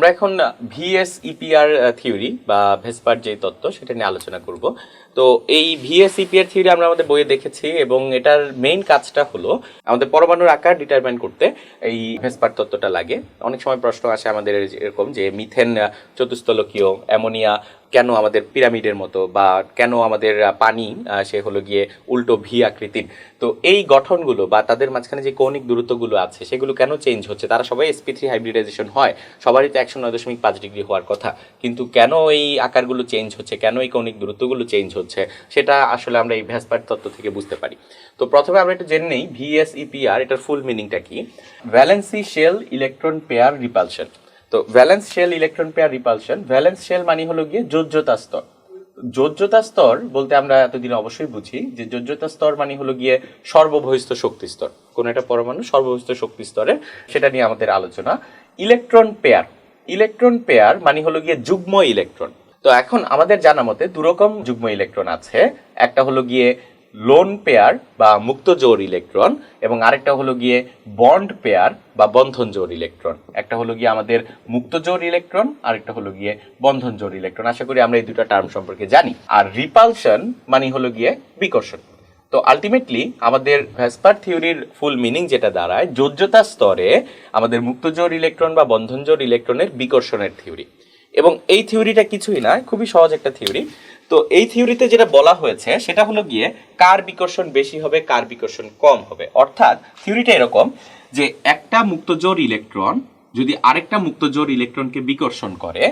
আমরা এখন ভিএসইপিআর থিওরি বা ভেসপার যে তত্ত্ব সেটা নিয়ে আলোচনা করব। তো এই ভিএসইপিআর থিওরি আমরা আমাদের বইয়ে দেখেছি এবং এটার মেইন কাজটা হলো আমাদের পরমাণুর আকার ডিটারমাইন করতে এই ভেসপার তত্ত্বটা লাগে। অনেক সময় প্রশ্ন আসে আমাদের এরকম যে মিথেন চতুস্থলকীয় অ্যামোনিয়া কেন আমাদের পিরামিডের মতো বা কেন আমাদের পানি সে হলো গিয়ে উল্টো ভি আকৃতির? তো এই গঠনগুলো বা তাদের মাঝখানে যে কৌণিক দূরত্বগুলো আছে, সেগুলো কেন চেঞ্জ হচ্ছে? তারা সবাই এসপি থ্রি হাইব্রিডাইজেশন হয়, সবারই তো একশো নয় দশমিক পাঁচ ডিগ্রি হওয়ার কথা। কিন্তু কেন এই আকারগুলো চেঞ্জ হচ্ছে? কেন এই কৌণিক দূরত্বগুলো চেঞ্জ হচ্ছে? সেটা আসলে আমরা এই ভ্যাসপার তত্ত্ব থেকে বুঝতে পারি। তো প্রথমে আমরা একটু জেনে নেই ভিএসইপিআর এটার ফুল মিনিংটা কি? Valency shell electron pair repulsion তো valence shell electron pair repulsion valence shell মানে হলো গিয়ে যোজ্যতা স্তর। যোজ্যতা স্তর বলতে আমরা এতদিন অবশ্যই বুঝি যে যোজ্যতা স্তর মানে হলো গিয়ে সর্ববহিষ্ঠ শক্তি স্তর। কোন একটা পরমাণু সর্ববহিষ্ঠ শক্তি স্তরে, সেটা নিয়ে আমাদের আলোচনা। ইলেকট্রন পেয়ার ইলেকট্রন পেয়ার মানে হলো গিয়ে যুগ্ম ইলেকট্রন তো এখন আমাদের জানা মতে দুরকম যুগ্ম ইলেকট্রন আছে। একটা হলো গিয়ে লোন পেয়ার বা মুক্ত জোর ইলেকট্রন এবং আরেকটা হলো গিয়ে বন্ড পেয়ার বা বন্ধন জোর ইলেকট্রন একটা হলো গিয়ে আমাদের মুক্ত জোর ইলেকট্রন আরেকটা হলো গিয়ে বন্ধন জোর ইলেকট্রন আশা করি আমরা এই দুটো টার্ম সম্পর্কে জানি। আর রিপালশন মানে হলো গিয়ে বিকর্ষণ। তো আলটিমেটলি আমাদের ভ্যাসপার থিওরির ফুল মিনিং যেটা দাঁড়ায় যোজ্যতা স্তরে আমাদের মুক্ত জোর ইলেকট্রন বা বন্ধন জোর ইলেকট্রনের বিকর্ষণের থিওরি এবং এই থিওরিটা কিছুই না, খুবই সহজ একটা থিওরি। তো এই থিওরিতে যেটা বলা হয়েছে, সেটা হলো গিয়ে কার বিকর্ষণ বেশি হবে, কার বিকর্ষণ কম হবে। অর্থাৎ থিওরিটা এরকম যে একটা মুক্তজোর ইলেকট্রন যদি আরেকটা মুক্তজোর ইলেকট্রনকে বিকর্ষণ করে,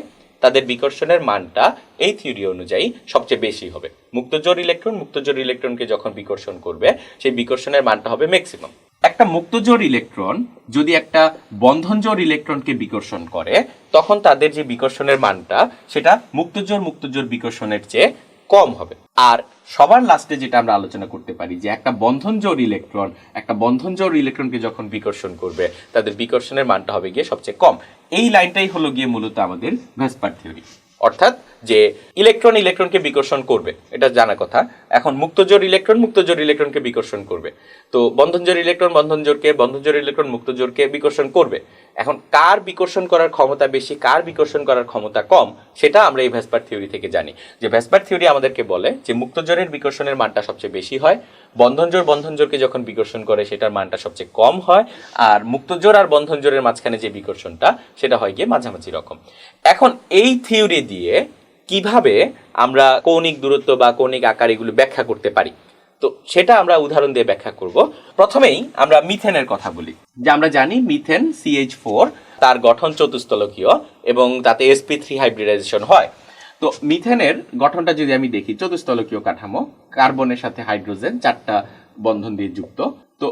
তাদের বিকর্ষণের মানটা এই থিওরি অনুযায়ী সবচেয়ে বেশি হবে। মুক্তজোর ইলেকট্রন মুক্তজোর ইলেকট্রনকে যখন বিকর্ষণ করবে, সেই বিকর্ষণের মানটা হবে ম্যাক্সিমাম একটা মুক্তজোর ইলেকট্রন যদি একটা বন্ধনজোর ইলেকট্রনকে বিকর্ষণ করে, তখন তাদের যে বিকর্ষণের মানটা, সেটা মুক্তজোর মুক্তজোর বিকর্ষণের চেয়ে কম হবে। আর সবার লাস্টে যেটা আমরা আলোচনা করতে পারি যে একটা বন্ধনজোর ইলেকট্রন, একটা বন্ধনজোর ইলেকট্রনকে যখন বিকর্ষণ করবে, তাদের বিকর্ষণের মানটা হবে গিয়ে সবচেয়ে কম। এই লাইনটাই হলো গিয়ে মূলত আমাদের ভ্যাসপার থিওরি অর্থাৎ যে ইলেকট্রন ইলেকট্রনকে বিকর্ষণ করবে, এটা জানা কথা। এখন মুক্তজোর ইলেকট্রন মুক্তজোর ইলেকট্রনকে বিকর্ষণ করবে। তো বন্ধনজোর ইলেকট্রন বন্ধনজোরকে বন্ধনজোর ইলেকট্রন মুক্তজোরকে বিকর্ষণ করবে। এখন কার বিকর্ষণ করার ক্ষমতা বেশি, কার বিকর্ষণ করার ক্ষমতা কম, সেটা আমরা এই ভ্যাসপার থিওরি থেকে জানি। যে ভ্যাসপার থিওরি আমাদেরকে বলে যে মুক্তজোরের বিকর্ষণের মানটা সবচেয়ে বেশি হয় বন্ধনজোর বন্ধনজোরকে যখন বিকর্ষণ করে, সেটার মানটা সবচেয়ে কম হয়, আর মুক্তজোর আর বন্ধনজোরের মাঝখানে যে বিকর্ষণটা, সেটা হয় গিয়ে মাঝামাঝি রকম। এখন এই থিওরি দিয়ে কীভাবে আমরা কৌণিক দূরত্ব বা কৌণিক আকার এগুলো ব্যাখ্যা করতে পারি? তো সেটা আমরা উদাহরণ দিয়ে ব্যাখ্যা করব। প্রথমেই আমরা মিথেনের কথা বলি, যে আমরা জানি মিথেন সিএইচ ফোর তার গঠন চতুস্তলকীয় এবং তাতে এসপি থ্রি হাইব্রিডাইজেশন হয়। তো মিথেনের গঠনটা যদি আমি দেখি চতুস্তলকীয় কাঠামো, কার্বনের সাথে হাইড্রোজেন, চারটা বন্ধন দিয়ে যুক্ত। তো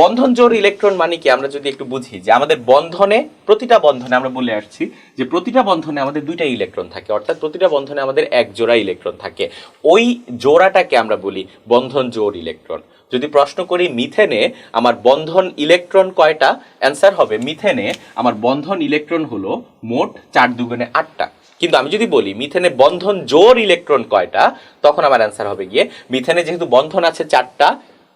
বন্ধন জোর ইলেকট্রন মানে কি? আমরা যদি একটু বুঝি যে আমাদের বন্ধনে প্রতিটা বন্ধনে আমরা বলে আসছি যে প্রতিটা বন্ধনে আমাদের দুইটা ইলেকট্রন থাকে। অর্থাৎ প্রতিটা বন্ধনে আমাদের এক জোড়া ইলেকট্রন থাকে। ওই জোড়াটাকে আমরা বলি বন্ধন জোর ইলেকট্রন যদি প্রশ্ন করি মিথেনে, আমার বন্ধন ইলেকট্রন কয়টা? অ্যান্সার হবে মিথেনে, আমার বন্ধন ইলেকট্রন হলো মোট চার দুগুণে আটটা। কিন্তু আমি যদি বলি মিথেনে বন্ধন জোর ইলেকট্রন কয়টা? তখন আমার অ্যান্সার হবে গিয়ে, মিথেনে যেহেতু বন্ধন আছে চারটা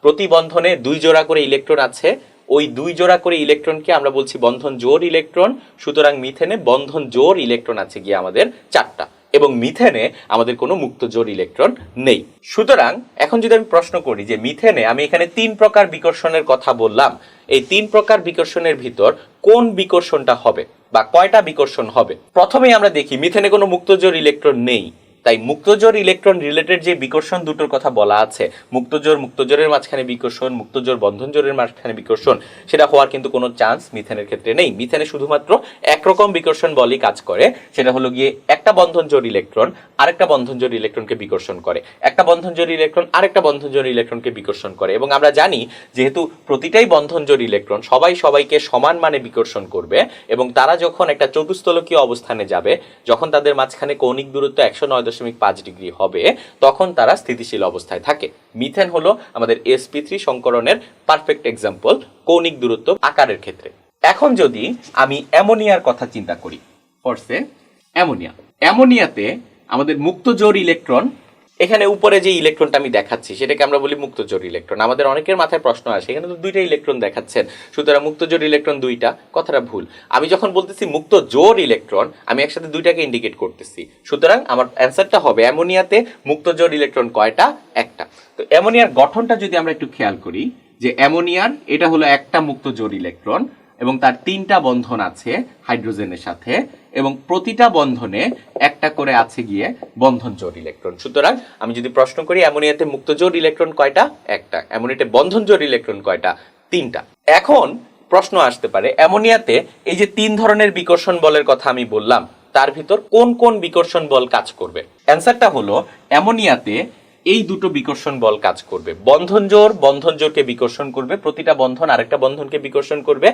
প্রতি বন্ধনে দুই জোড়া করে ইলেকট্রন আছে। ওই দুই জোড়া করে ইলেকট্রনকে আমরা বলছি বন্ধন জোর ইলেকট্রন সুতরাং মিথেনে বন্ধন জোর ইলেকট্রন আছে গিয়ে আমাদের চারটা। এবং মিথেনে আমাদের কোনো মুক্ত জোর ইলেকট্রন নেই। সুতরাং, এখন যদি আমি প্রশ্ন করি যে মিথেনে আমি এখানে তিন প্রকার বিকর্ষণের কথা বললাম, এই তিন প্রকার বিকর্ষণের ভিতর কোন বিকর্ষণটা হবে বা কয়টা বিকর্ষণ হবে? প্রথমেই আমরা দেখি মিথেনে কোনো মুক্তজোর ইলেকট্রন নেই। তাই মুক্তজোর ইলেকট্রন রিলেটেড যে বিকর্ষণ দুটোর কথা বলা আছে, মুক্তজোর মুক্তজোরের মাঝখানে বিকর্ষণ, মুক্তজোর বন্ধনজোরের মাঝখানে বিকর্ষণ, সেটা হওয়ার কিন্তু কোনো চান্স মিথেনের ক্ষেত্রে নেই। মিথেনে শুধুমাত্র একরকম বিকর্ষণ বলই কাজ করে, সেটা হলো গিয়ে একটা বন্ধনজোর ইলেকট্রন আরেকটা বন্ধনজোর ইলেকট্রনকে বিকর্ষণ করে। একটা বন্ধনজোর ইলেকট্রন আরেকটা বন্ধনজোর ইলেকট্রনকে বিকর্ষণ করে। এবং আমরা জানি যেহেতু প্রতিটাই বন্ধনজোর ইলেকট্রন সবাই সবাইকে সমান মানে বিকর্ষণ করবে, এবং তারা যখন একটা চতুস্থলকীয় অবস্থানে যাবে, যখন তাদের মাঝখানে কৌণিক দূরত্ব একশো নয় দশমিক পাঁচ ডিগ্রি হবে, তখন তারা স্থিতিশীল অবস্থায় থাকে। মিথেন হলো আমাদের এসপি থ্রি সংকরণের পারফেক্ট এক্সাম্পল কৌণিক দূরত্ব আকারের ক্ষেত্রে। এখন যদি আমি অ্যামোনিয়ার কথা চিন্তা করি ফরসে অ্যামোনিয়া। অ্যামোনিয়াতে আমাদের মুক্ত জোর ইলেকট্রন এখানে উপরে যে ইলেকট্রনটা আমি দেখাচ্ছি, সেটাকে আমরা বলি মুক্তজোর ইলেকট্রন। আমাদের অনেকের মাথায় প্রশ্ন আসে, এখানে তো দুইটা ইলেকট্রন দেখাচ্ছেন। সুতরাং মুক্তজোর ইলেকট্রন দুইটা, কথাটা ভুল। আমি যখন বলতেছি মুক্ত জোর ইলেকট্রন, আমি একসাথে দুইটাকে ইন্ডিকেট করতেছি। সুতরাং আমার অ্যান্সারটা হবে অ্যামোনিয়াতে মুক্তজোর ইলেকট্রন কয়টা? একটা। তো অ্যামোনিয়ার গঠনটা যদি আমরা একটু খেয়াল করি, যে অ্যামোনিয়ার, এটা হলো একটা মুক্তজোর ইলেকট্রন এবং তার তিনটা বন্ধন আছে হাইড্রোজেনের সাথে, এবং প্রতিটা বন্ধনে একটা করে আছে গিয়ে বন্ধন জোড় ইলেকট্রন। সুতরাং আমি যদি প্রশ্ন করি, অ্যামোনিয়াতে মুক্ত জোড় ইলেকট্রন কয়টা? একটা। অ্যামোনিয়াতে বন্ধন জোড় ইলেকট্রন কয়টা? তিনটা। এখন প্রশ্ন আসতে পারে, অ্যামোনিয়াতে এই যে তিন ধরনের বিকর্ষণ বলের কথা আমি বললাম, তার ভিতর কোন কোন বিকর্ষণ বল কাজ করবে? অ্যান্সারটা হলো, অ্যামোনিয়াতে এই দুটো বিকর্ষণ বল কাজ করবে। বন্ধন জোর বন্ধন জোরকে বিকর্ষণ করবে, প্রতিটা বন্ধন আরেকটা বন্ধনকে বিকর্ষণ করবে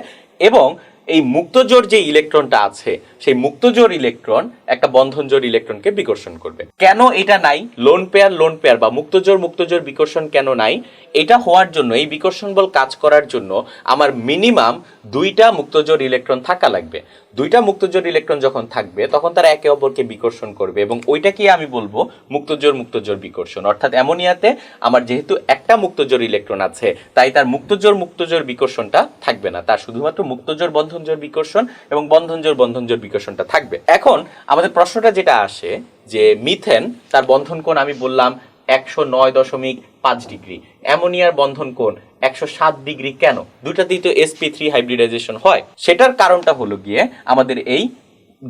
এবং এই মুক্তজোর যে ইলেকট্রনটা আছে, সেই মুক্তজোর ইলেকট্রন একটা বন্ধন জোর ইলেকট্রনকে বিকর্ষণ করবে। কেন এটা নাই? লোন পেয়ার লোন পেয়ার বা মুক্তজোর মুক্তজোর বিকর্ষণ কেন নাই? এটা হওয়ার জন্য, এই বিকর্ষণ বল কাজ করার জন্য আমার মিনিমাম দুইটা মুক্তজোর ইলেকট্রন থাকা লাগবে। দুইটা মুক্তজোর ইলেকট্রন যখন থাকবে, তখন তারা একে অপরকে বিকর্ষণ করবে এবং ওইটাকে আমি বলব? মুক্তজোর মুক্তজোর বিকর্ষণ। অর্থাৎ অ্যামোনিয়াতে আমার যেহেতু একটা মুক্তজোর ইলেকট্রন আছে, তাই তার মুক্তজোর মুক্তজোর বিকর্ষণটা থাকবে না। তার শুধুমাত্র মুক্তজোর বন্ধনজোর বিকর্ষণ এবং বন্ধনজোর বন্ধনজোর বিকর্ষণটা থাকবে। এখন আমাদের প্রশ্নটা যেটা আসে, যে মিথেন তার বন্ধন কোণ আমি বললাম একশো নয় দশমিক পাঁচ ডিগ্রি। অ্যামোনিয়ার বন্ধন কোণ একশো সাত ডিগ্রি কেন? দুটাতেই তো এসপি থ্রি হাইব্রিডাইজেশন হয়। সেটার কারণটা হলো গিয়ে আমাদের এই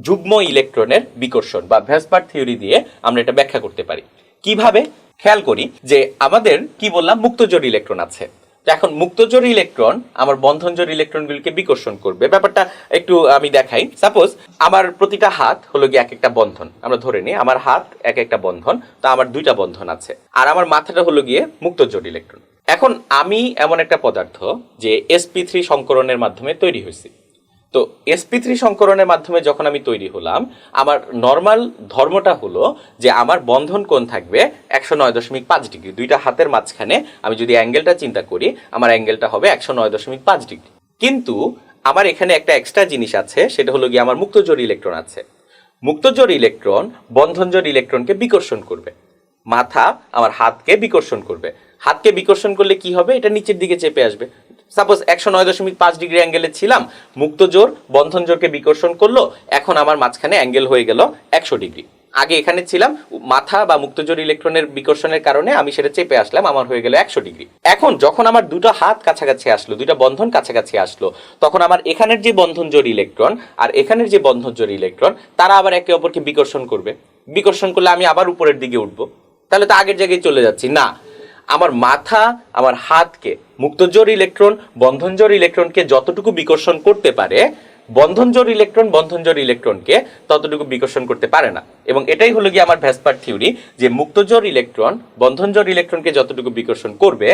যুগ্ম ইলেকট্রনের বিকর্ষণ বা ভেসপার থিওরি দিয়ে আমরা এটা ব্যাখ্যা করতে পারি। কীভাবে? খেয়াল করি যে আমাদের কি বললাম, মুক্তজোড় ইলেকট্রন আছে। এখন মুক্তজোর ইলেকট্রন আমার বন্ধনজোর ইলেকট্রনগুলিকে বিকর্ষণ করবে। ব্যাপারটা একটু আমি দেখাই। সাপোজ আমার প্রতিটা হাত হলো গিয়ে এক একটা বন্ধন। আমরা ধরে নিই, আমার হাত এক একটা বন্ধন, তা আমার দুইটা বন্ধন আছে। আর আমার মাথাটা হলো গিয়ে মুক্তজোর ইলেকট্রন। এখন আমি এমন একটা পদার্থ যে এসপি থ্রি সংকরণের মাধ্যমে তৈরি হয়েছি। তো এসপি থ্রি সংকরণের মাধ্যমে যখন আমি তৈরি হলাম, আমার নর্মাল ধর্মটা হলো যে আমার বন্ধন কোণ থাকবে একশো নয় দশমিক পাঁচ ডিগ্রি। দুইটা হাতের মাঝখানে আমি যদি অ্যাঙ্গেলটা চিন্তা করি, আমার অ্যাঙ্গেলটা হবে একশো নয় দশমিক পাঁচ ডিগ্রি। কিন্তু আমার এখানে একটা এক্সট্রা জিনিস আছে, সেটা হলো গিয়ে আমার মুক্তজোড় ইলেকট্রন আছে। মুক্তজোড় ইলেকট্রন বন্ধনজোড় ইলেকট্রনকে বিকর্ষণ করবে। মাথা আমার হাতকে বিকর্ষণ করবে। হাতকে বিকর্ষণ করলে কি হবে? এটা নিচের দিকে চেপে আসবে। সাপোজ একশো নয় দশমিক পাঁচ ডিগ্রি অ্যাঙ্গেলে ছিলাম, মুক্ত জোর, বন্ধন জোরকে বিকর্ষণ করল, এখন আমার মাঝখানে অ্যাঙ্গেল হয়ে গেল একশো ডিগ্রি। আগে এখানে ছিলাম, মাথা বা মুক্তজোর ইলেকট্রনের বিকর্ষণের কারণে আমি সেটা চেপে আসলাম, আমার হয়ে গেল একশো ডিগ্রি। এখন যখন আমার দুটো হাত কাছাকাছি আসলো দুটো বন্ধন কাছাকাছি আসলো, তখন আমার এখানের যে বন্ধন জোর ইলেকট্রন আর এখানের যে বন্ধন জোর ইলেকট্রন তারা আবার একে অপরকে বিকর্ষণ করবে। বিকর্ষণ করলে আমি আবার উপরের দিকে উঠবো। তাহলে তো আগের জায়গায় চলে যাচ্ছি। না, আমার মাথা, আমার হাতকে মুক্তজোর ইলেকট্রন বন্ধনজোর ইলেকট্রনকে যতটুকু বিকর্ষণ করতে পারে বন্ধনজোর ইলেকট্রন বন্ধনজোর ইলেকট্রনকে ততটুকু বিকর্ষণ করতে পারে না। এবং এটাই হলো গিয়ে আমার ভ্যাসপার থিওরি যে মুক্তজোর ইলেকট্রন বন্ধনজোর ইলেকট্রনকে যতটুকু বিকর্ষণ করবে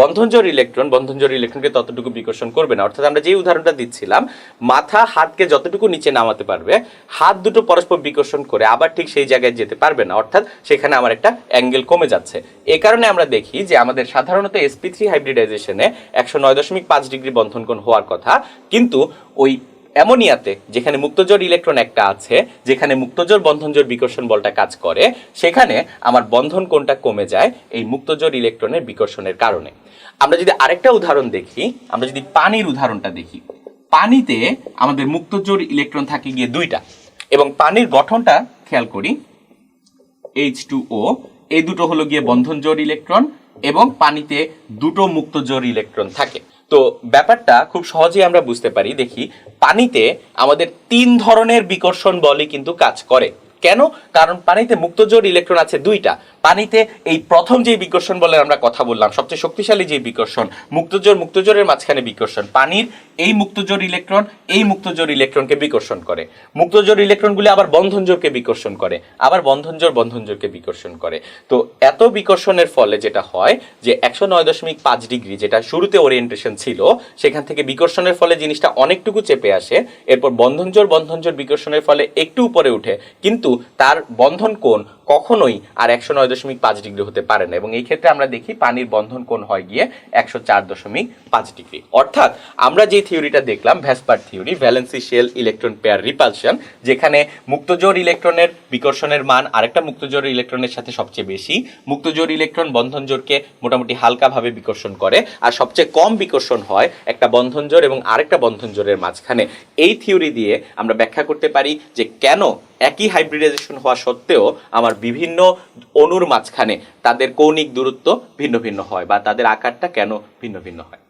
বন্ধনজোর ইলেকট্রন বন্ধনজোর ইলেকট্রনকে ততটুকু বিকর্ষণ করবে না। অর্থাৎ আমরা যে উদাহরণটা দিচ্ছিলাম, মাথা হাতকে যতটুকু নিচে নামাতে পারবে, হাত দুটো পরস্পর বিকর্ষণ করে আবার ঠিক সেই জায়গায় যেতে পারবে না। অর্থাৎ সেখানে আমার একটা অ্যাঙ্গেল কমে যাচ্ছে। এ কারণে আমরা দেখি যে আমাদের সাধারণত এসপি থ্রি হাইব্রিডাইজেশনে একশো নয় দশমিক পাঁচ ডিগ্রি বন্ধন কোণ হওয়ার কথা, কিন্তু ওই অ্যামোনিয়াতে, যেখানে মুক্তজোর ইলেকট্রন একটা আছে, যেখানে মুক্তজোর বন্ধনজোর বিকর্ষণ বলটা কাজ করে, সেখানে আমার বন্ধন কোনটা কমে যায়? এই মুক্তজোর ইলেকট্রনের বিকর্ষণের কারণে। আমরা যদি আরেকটা উদাহরণ দেখি, আমরা যদি পানির উদাহরণটা দেখি। পানিতে আমাদের মুক্তজোর ইলেকট্রন থাকে গিয়ে দুইটা। এবং পানির গঠনটা খেয়াল করি এইচ টু ও এই দুটো হলো গিয়ে বন্ধন জোড় ইলেকট্রন এবং পানিতে দুটো মুক্ত জোড় ইলেকট্রন থাকে। তো ব্যাপারটা খুব সহজেই আমরা বুঝতে পারি। দেখি, পানিতে আমাদের তিন ধরনের বিকর্ষণ বলই কিন্তু কাজ করে। কেন? কারণ পানিতে মুক্তজোর ইলেকট্রন আছে দুইটা। পানিতে এই প্রথম যে বিকর্ষণ বলে আমরা কথা বললাম, সবচেয়ে শক্তিশালী যে বিকর্ষণ, মুক্তজোড়, মুক্তজোড়ের মাঝখানে বিকর্ষণ। পানির এই মুক্তজোড় ইলেকট্রন এই মুক্তজোর ইলেকট্রনকে বিকর্ষণ করে। মুক্তজোড় ইলেকট্রনগুলি আবার বন্ধনজোরকে বিকর্ষণ করে, আবার বন্ধনজোর বন্ধনজোরকে বিকর্ষণ করে। তো এত বিকর্ষণের ফলে যেটা হয় যে একশো নয় দশমিক পাঁচ ডিগ্রি যেটা শুরুতে ওরিয়েন্টেশন ছিল, সেখান থেকে বিকর্ষণের ফলে জিনিসটা অনেকটুকু চেপে আসে, এরপর বন্ধনজোর বন্ধনজোর বিকর্ষণের ফলে একটু উপরে উঠে, কিন্তু তার বন্ধন কোণ কখনোই আর একশো নয় দশমিক পাঁচ ডিগ্রি হতে পারে না। এবং এই ক্ষেত্রে আমরা দেখি পানির বন্ধন কোণ হয় গিয়ে একশো চার দশমিক পাঁচ ডিগ্রি। অর্থাৎ আমরা যে থিওরিটা দেখলাম, VSEPR theory, valency shell electron pair repulsion, যেখানে মুক্তজোর ইলেকট্রনের বিকর্ষণের মান আরেকটা মুক্তজোর ইলেকট্রনের সাথে সবচেয়ে বেশি। মুক্তজোর ইলেকট্রন বন্ধন জোরকে মোটামুটি হালকাভাবে বিকর্ষণ করে, আর সবচেয়ে কম বিকর্ষণ হয় একটা বন্ধন জোর এবং আরেকটা বন্ধন জোরের মাঝখানে। এই থিওরি দিয়ে আমরা ব্যাখ্যা করতে পারি যে কেন একই হাইব্রিডাইজেশন হওয়া সত্ত্বেও আমার বিভিন্ন অণুর মাঝখানে তাদের কৌণিক দূরত্ব ভিন্ন ভিন্ন হয় বা তাদের আকারটা কেন ভিন্ন ভিন্ন হয়।